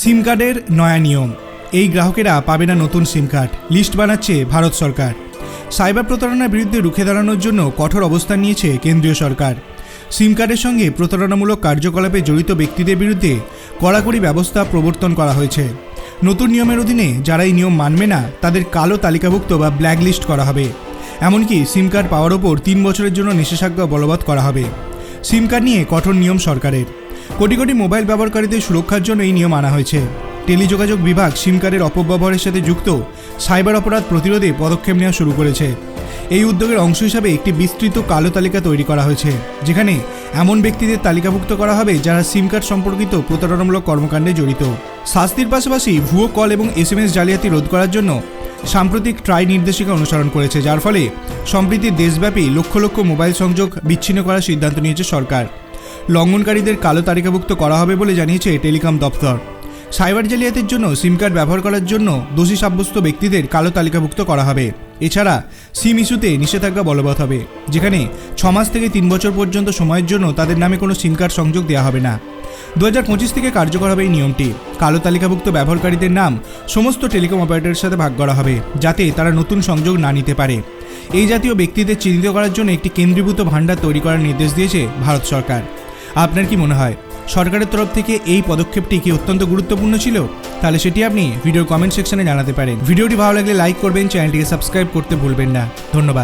সিম কার্ডের নয়া নিয়ম। এই গ্রাহকেরা পাবে না নতুন সিম কার্ড। লিস্ট বানাচ্ছে ভারত সরকার। সাইবার প্রতারণার বিরুদ্ধে রুখে দাঁড়ানোর জন্য কঠোর অবস্থান নিয়েছে কেন্দ্রীয় সরকার। সিম কার্ডের সঙ্গে প্রতারণামূলক কার্যকলাপে জড়িত ব্যক্তিদের বিরুদ্ধে কড়াকড়ি ব্যবস্থা প্রবর্তন করা হয়েছে। নতুন নিয়মের অধীনে যারা এই নিয়ম মানবে না, তাদের কালো তালিকাভুক্ত বা ব্ল্যাক লিস্ট করা হবে। এমনকি সিম কার্ড পাওয়ার ওপর তিন বছরের জন্য নিষেধাজ্ঞা বলবৎ করা হবে। সিম কার্ড নিয়ে কঠোর নিয়ম সরকারের। কোটি কোটি মোবাইল ব্যবহারকারীদের সুরক্ষার জন্য এই নিয়ম আনা হয়েছে। টেলিযোগাযোগ বিভাগ সিম কার্ডের অপব্যবহারের সাথে যুক্ত সাইবার অপরাধ প্রতিরোধে পদক্ষেপ নেওয়া শুরু করেছে। এই উদ্যোগের অংশ হিসাবে একটি বিস্তৃত কালো তালিকা তৈরি করা হয়েছে, যেখানে এমন ব্যক্তিদের তালিকাভুক্ত করা হবে যারা সিম কার্ড সম্পর্কিত প্রতারণামূলক কর্মকাণ্ডে জড়িত। শাস্তির পাশাপাশি ভুয়ো কল এবং এস এম এস জালিয়াতি রোধ করার জন্য সাম্প্রতিক ট্রাই নির্দেশিকা অনুসরণ করেছে, যার ফলে সম্প্রতি দেশব্যাপী লক্ষ লক্ষ মোবাইল সংযোগ বিচ্ছিন্ন করার সিদ্ধান্ত নিয়েছে সরকার। লঙ্ঘনকারীদের কালো তালিকাভুক্ত করা হবে বলে জানিয়েছে টেলিকম দপ্তর। সাইবার জালিয়াতির জন্য সিম কার্ড ব্যবহার করার জন্য দোষী সাব্যস্ত ব্যক্তিদের কালো তালিকাভুক্ত করা হবে। এছাড়া সিম ইস্যুতে নিষেধাজ্ঞা বলবৎ হবে, যেখানে ছ মাস থেকে তিন বছর পর্যন্ত সময়ের জন্য তাদের নামে কোনো সিম কার্ড সংযোগ দেওয়া হবে না। দু হাজার পঁচিশ থেকে কার্যকর হবে এই নিয়মটি। কালো তালিকাভুক্ত ব্যবহারকারীদের নাম সমস্ত টেলিকম অপারেটরের সাথে ভাগ করা হবে, যাতে তারা নতুন সংযোগ না নিতে পারে। এই জাতীয় ব্যক্তিদের চিহ্নিত করার জন্য একটি কেন্দ্রীভূত ভাণ্ডার তৈরি করার নির্দেশ দিয়েছে ভারত সরকার। আপনার কি মনে হয়? সরকারের তরফ থেকে এই পদক্ষেপটি কি অত্যন্ত গুরুত্বপূর্ণ ছিল? তাহলে সেটি আপনি ভিডিওর কমেন্ট সেকশনে জানাতে পারেন। ভিডিওটি ভালো লাগলে লাইক করবেন, চ্যানেলটিকে সাবস্ক্রাইব করতে ভুলবেন না। ধন্যবাদ।